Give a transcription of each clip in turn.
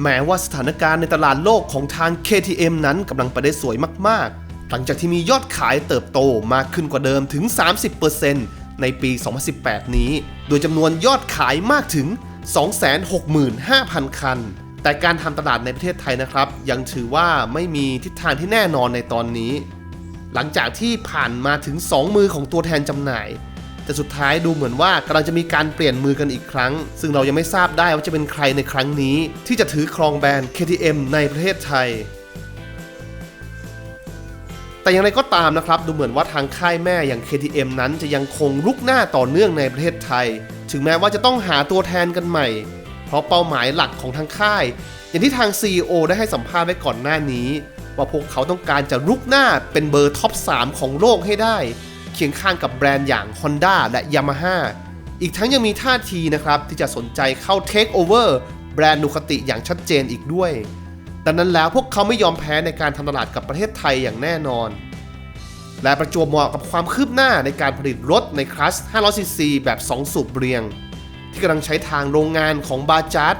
แม้ว่าสถานการณ์ในตลาดโลกของทาง KTM นั้นกำลังไปได้สวยมากๆ หลังจากที่มียอดขายเติบโตมากขึ้นกว่าเดิมถึง 30%ในปี 2018 นี้ โดยจำนวนยอดขายมากถึง 265,000 คัน แต่การทำตลาดในประเทศไทยนะครับ ยังถือว่าไม่มีทิศทางที่แน่นอนในตอนนี้ หลังจากที่ผ่านมาถึง 2 มือของตัวแทนจำหน่าย แต่สุดท้ายดูเหมือนว่ากำลังจะมีการเปลี่ยนมือกันอีกครั้ง ซึ่งเรายังไม่ทราบได้ว่าจะเป็นใครในครั้งนี้ ที่จะถือครองแบรนด์ KTM ในประเทศไทยแต่อย่างไรก็ตามนะครับ ดูเหมือนว่าทางค่ายแม่อย่าง KTM นั้นจะยังคงลุกหน้าต่อเนื่องในประเทศไทย ถึงแม้ว่าจะต้องหาตัวแทนกันใหม่ เพราะเป้าหมายหลักของทางค่าย อย่างที่ทาง CEO ได้ให้สัมภาษณ์ไว้ก่อนหน้านี้ ว่าพวกเขาต้องการจะลุกหน้าเป็นเบอร์ท็อป 3 ของโลกให้ได้ เคียงข้างกับแบรนด์อย่าง Honda และ Yamaha อีกทั้งยังมีท่าทีนะครับที่จะสนใจเข้า Take Over แบรนด์ดูคติอย่างชัดเจนอีกด้วย ดังนั้นแล้วพวกเขาไม่ยอมแพ้ในการทำตลาดกับประเทศไทยอย่างแน่นอน และประจวบเหมาะกับความคืบหน้าในการผลิตรถในคลาส 500cc แบบ 2 สูบเรียง ที่กำลังใช้ทางโรงงานของบาจาร์ด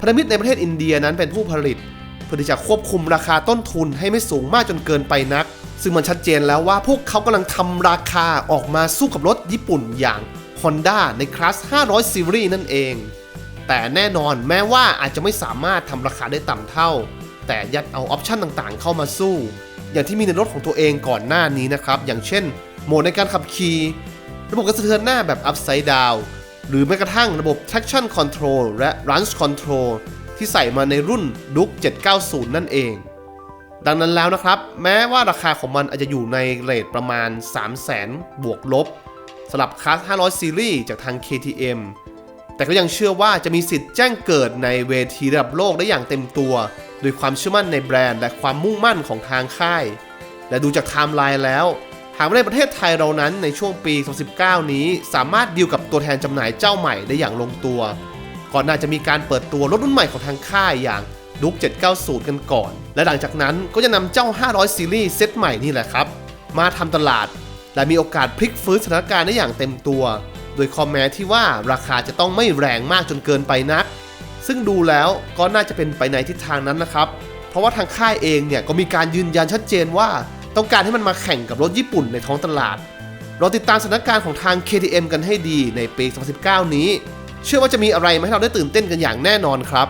พันธมิตรในประเทศอินเดียนั้นเป็นผู้ผลิต เพื่อที่จะควบคุมราคาต้นทุนให้ไม่สูงมากจนเกินไปนัก ซึ่งมันชัดเจนแล้วว่าพวกเขากำลังทำราคาออกมาสู้กับรถญี่ปุ่นอย่าง Honda ในคลาส 500 Series นั่นเอง แต่แน่นอนแม้ว่าอาจจะไม่สามารถทำราคาได้ต่ำเท่า แต่ยัดเอาออปชันต่างๆ เข้ามาสู้ อย่างที่มีในรถของตัวเองก่อนหน้านี้นะครับ อย่างเช่น โหมดในการขับขี่ระบบกระเทือนหน้าแบบ upside down หรือแม้กระทั่งระบบ traction control และ launch control ที่ใส่มาในรุ่น Duke 790 นั่นเอง ดังนั้นแล้วนะครับ แม้ว่าราคาของมันอาจจะอยู่ในเรทประมาณ 300,000บวกลบสำหรับคลาส500 ซีรีส์จากทาง KTM แต่ก็ยังเชื่อว่าจะมีสิทธิ์แจ้งเกิดในเวทีระดับโลกได้อย่างเต็มตัว โดยความเชื่อมั่นในแบรนด์และความมุ่งมั่นของทางค่าย และดูจากไทม์ไลน์แล้วหากว่าในประเทศไทยเรานั้นในช่วงปี 2019 นี้สามารถดีลกับตัวแทนจำหน่ายเจ้าใหม่ได้อย่างลงตัว ก่อนหน้าจะมีการเปิดตัวรถรุ่นใหม่ของทางค่ายอย่าง ดุ๊ก790 กันก่อน และหลังจากนั้นก็จะนำเจ้า 500 ซีรีส์เซตใหม่นี่แหละครับ มาทำตลาด และมีโอกาสพลิกฟื้นสถานการณ์ได้อย่างเต็มตัว โดยคอมแม้ที่ว่าราคาจะต้องไม่แรงมากจนเกินไปนัก ซึ่งดูแล้วก็น่าจะเป็นไปในทิศทางนั้นนะครับ เพราะว่าทางค่ายเองเนี่ยก็มีการยืนยันชัดเจนว่า ต้องการให้มันมาแข่งกับรถญี่ปุ่นในท้องตลาดเราติดตามสถานการณ์ของทาง KTM กันให้ดีในปี 2019 นี้ เชื่อว่าจะมีอะไรมาให้เราได้ตื่นเต้นกันอย่างแน่นอนครับ